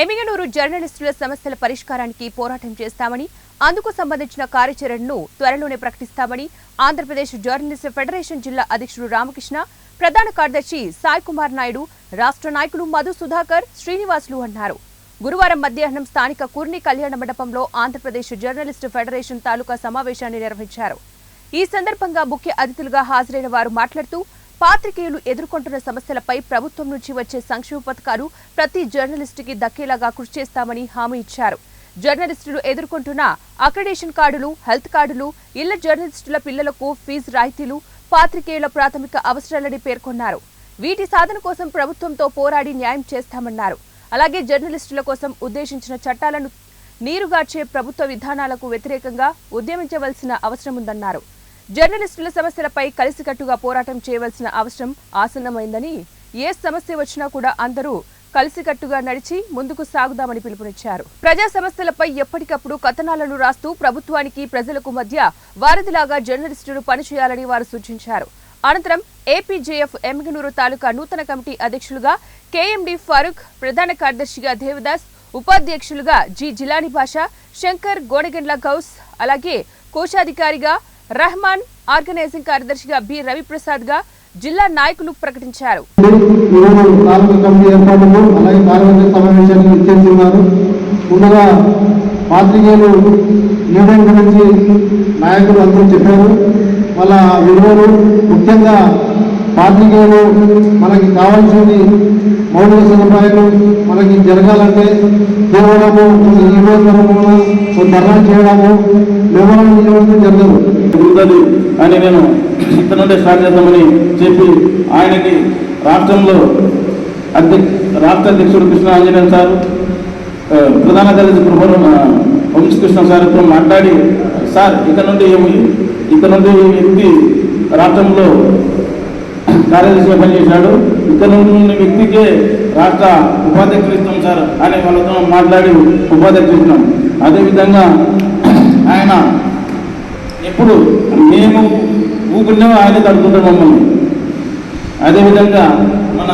ఎమిగనూరు జర్నలిస్టుల సమస్యల పరిష్కారానికి పోరాటం చేస్తామని అందుకు సంబంధించిన కార్యాచరణను త్వరలోనే ప్రకటిస్తామని ఆంధ్రప్రదేశ్ జర్నలిస్ట్ ఫెడరేషన్ జిల్లా అధ్యక్షుడు రామకృష్ణ ప్రధాన కార్యదర్శి సాయి కుమార్ నాయుడు రాష్ట్ర నాయకులు మధు సుధాకర్ శ్రీనివాసులు అన్నారు. గురువారం మధ్యాహ్నం స్థానిక కుర్ని కళ్యాణ మండపంలో ఆంధ్రప్రదేశ్ జర్నలిస్టు ఫెడరేషన్ తాలూకా సమావేశాన్ని నిర్వహించారు. ఈ సందర్భంగా ముఖ్య అతిథులుగా హాజరైన వారు మాట్లాడుతూ పాత్రికేయులు ఎదుర్కొంటున్న సమస్యలపై ప్రభుత్వం నుంచి వచ్చే సంక్షేమ పథకాలు ప్రతి జర్నలిస్టుకి దక్కేలాగా కృషి చేస్తామని హామీ ఇచ్చారు. జర్నలిస్టులు ఎదుర్కొంటున్న అక్రెడేషన్ కార్డులు హెల్త్ కార్డులు ఇళ్ళ జర్నలిస్టుల పిల్లలకు ఫీజు రాయితీలు పాత్రికేయుల ప్రాథమిక అవసరాలని పేర్కొన్నారు. వీటి సాధన కోసం ప్రభుత్వంతో పోరాడి న్యాయం చేస్తామన్నారు. అలాగే జర్నలిస్టుల కోసం ఉద్దేశించిన చట్టాలను నీరుగార్చే ప్రభుత్వ విధానాలకు వ్యతిరేకంగా ఉద్యమించవలసిన అవసరం ఉందన్నారు. జర్నలిస్టుల సమస్యలపై కలిసికట్టుగా పోరాటం చేయవలసిన అవసరం ఆసన్నమైందని ఏ సమస్య వచ్చినా కూడా అందరూ కలిసికట్టుగా నడిచి ముందుకు సాగుదామని పిలుపునిచ్చారు. ప్రజా సమస్యలపై ఎప్పటికప్పుడు కథనాలను రాస్తూ ప్రభుత్వానికి ప్రజలకు మధ్య వారధిలాగా జర్నలిస్టులు పనిచేయాలని వారు సూచించారు. అనంతరం ఏపీజేఎఫ్ ఎమ్గనూరు తాలూకా నూతన కమిటీ అధ్యక్షులుగా కేఎండి ఫారూక్ ప్రధాన కార్యదర్శిగా దేవదాస్ ఉపాధ్యక్షులుగా జి జిలాని భాష శంకర్ గోడగెండ్ల గౌస్ అలాగే కోశాధికారిగా రహమాన్ ఆర్గనైజింగ్ కార్యదర్శిగా బి రవిప్రసాద్గా జిల్లా నాయకులు ప్రకటించారు అలాగే ముందుగా పాత్రికేయులు లీడర్ గురించి నాయకులు అందరూ చెప్పారు వాళ్ళ విలువలు ముఖ్యంగా పాత్రికేయులు మనకి కావాల్సింది మౌలిక సదుపాయాలు మనకి జరగాలంటే కేవలము నియోజకవర్గంలో ఒక ధర్నా చేయడము వివరణ చేయడం జరగదు జరుగుతుంది అని నేను ఇక్కడ నుండే స్టార్ట్ చేద్దామని చెప్పి ఆయనకి రాష్ట్రంలో అధ్యక్ష రాష్ట్ర అధ్యక్షుడు కృష్ణ ఆంజనేయ సార్ ప్రధాన కార్యదర్శి కృపను వంశకృష్ణ సార్తో మాట్లాడి సార్ ఇక్కడ నుండి ఏమి- ఇక్కడ నుండి వ్యక్తి రాష్ట్రంలో కార్యదర్శిగా పనిచేశాడు ఇక్కడ ఉన్న వ్యక్తికే రాష్ట్ర ఉపాధ్యక్షులు ఇస్తాం సార్ అని వాళ్ళతో మాట్లాడి ఉపాధ్యక్షులు ఇస్తున్నాం. అదేవిధంగా ఆయన ఎప్పుడు మేము ఊపిరినో ఆయన తడుతుంటాం మమ్మల్ని అదేవిధంగా మన